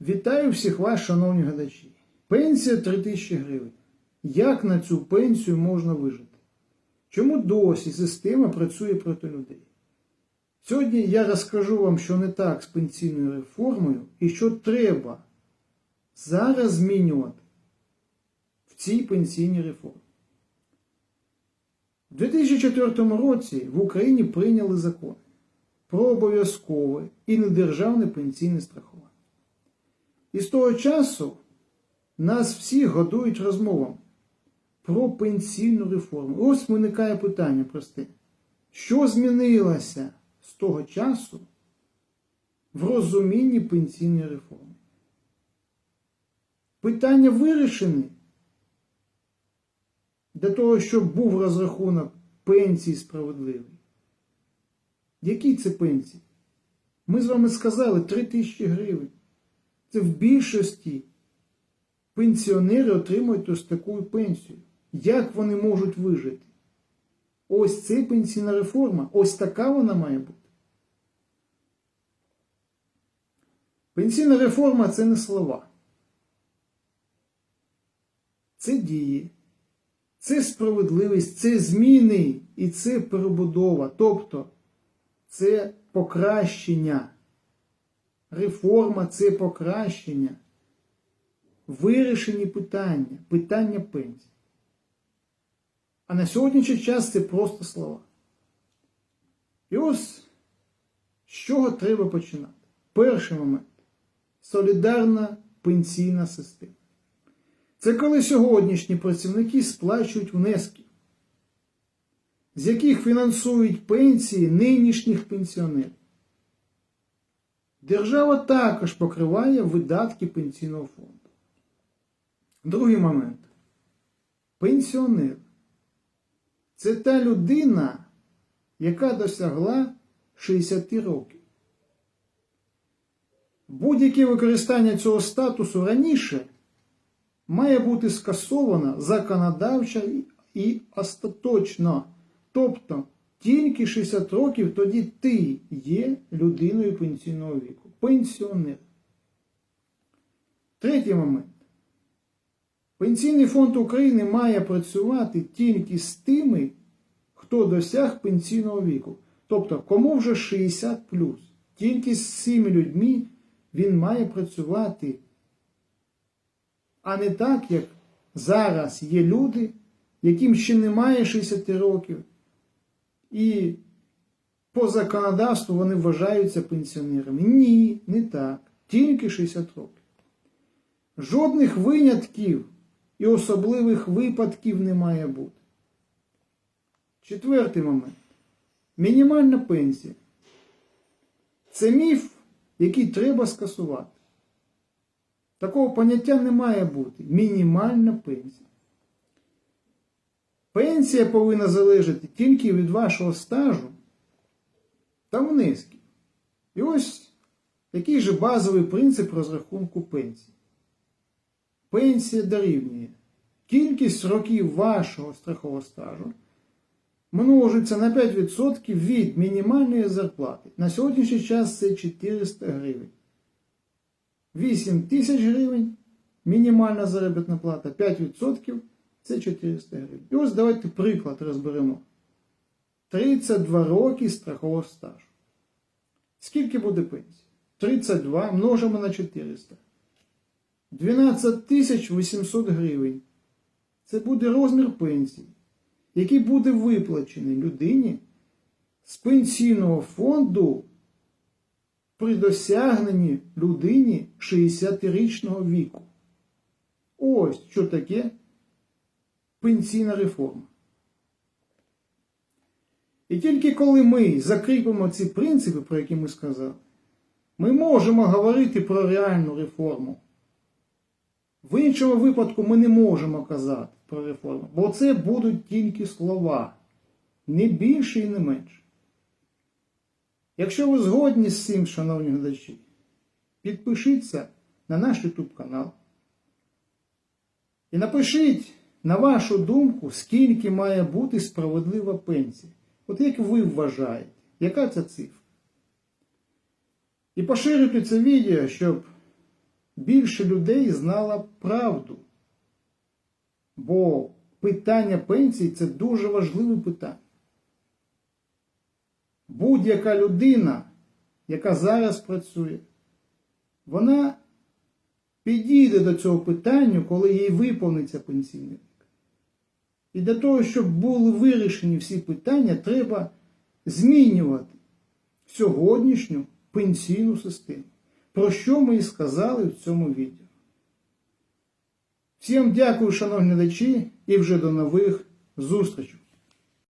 Вітаю всіх вас, шановні глядачі. Пенсія 3 тисячі гривень. Як на цю пенсію можна вижити? Чому досі система працює проти людей? Сьогодні я розкажу вам, що не так з пенсійною реформою і що треба зараз змінювати в цій пенсійній реформі. У 2004 році в Україні прийняли закон про обов'язкове і недержавне пенсійне страхування. І з того часу нас всіх годують розмовами про пенсійну реформу. Ось виникає питання просте. Що змінилося з того часу в розумінні пенсійної реформи? Питання вирішені для того, щоб був розрахунок пенсії справедливий. Які це пенсії? Ми з вами сказали 3 тисячі гривень. Це в більшості пенсіонери отримують ось таку пенсію. Як вони можуть вижити? Ось це пенсійна реформа, ось така вона має бути. Пенсійна реформа це не слова. Це дії, це справедливість, це зміни і це перебудова. Тобто це покращення. Реформа це покращення. Вирішені питання, питання пенсії. А на сьогоднішній час це просто слова. І ось з чого треба починати. Перший момент солідарна пенсійна система. Це коли сьогоднішні працівники сплачують внески, з яких фінансують пенсії нинішніх пенсіонерів. Держава також покриває видатки пенсійного фонду. Другий момент. Пенсіонер. Це та людина, яка досягла 60 років. Будь-яке використання цього статусу раніше має бути скасовано законодавчо і остаточно. Тобто тільки 60 років тоді ти є людиною пенсійного віку. Пенсіонер. Третій момент. Пенсійний фонд України має працювати тільки з тими, хто досяг пенсійного віку. Тобто, кому вже 60 Тільки з цими людьми він має працювати. А не так, як зараз є люди, яким ще немає 60 років. І по законодавству вони вважаються пенсіонерами. Ні, не так. Тільки 60 років. Жодних винятків і особливих випадків не має бути. Четвертий момент. Мінімальна пенсія. Це міф, який треба скасувати. Такого поняття не має бути. Мінімальна пенсія. Пенсія повинна залежати тільки від вашого стажу та внесків. І ось який же базовий принцип розрахунку пенсії. Пенсія дорівнює кількість років вашого страхового стажу множиться на 5% від мінімальної зарплати. На сьогоднішній час це 400 гривень. 8 тисяч гривень мінімальна заробітна плата, 5% це 400 гривень. І ось давайте приклад розберемо. 32 роки страхового стажу. Скільки буде пенсія? 32 множимо на 400. 12 тисяч 800 гривень. Це буде розмір пенсії, який буде виплачений людині з пенсійного фонду при досягненні людині 60-річного віку. Ось що таке пенсійна реформа. І тільки коли ми закріпимо ці принципи, про які ми сказали, ми можемо говорити про реальну реформу. В іншому випадку ми не можемо казати про реформу, бо це будуть тільки слова, не більше і не менше. Якщо ви згодні з цим, шановні глядачі, підпишіться на наш YouTube канал і напишіть, на вашу думку, скільки має бути справедлива пенсія. От як ви вважаєте, яка це цифра? І поширюйте це відео, щоб більше людей знало правду. Бо питання пенсії це дуже важливе питання. Будь-яка людина, яка зараз працює, вона підійде до цього питання, коли їй виповниться пенсійний. І для того, щоб були вирішені всі питання, треба змінювати сьогоднішню пенсійну систему, про що ми і сказали в цьому відео. Всім дякую, шановні глядачі, і вже до нових зустрічей.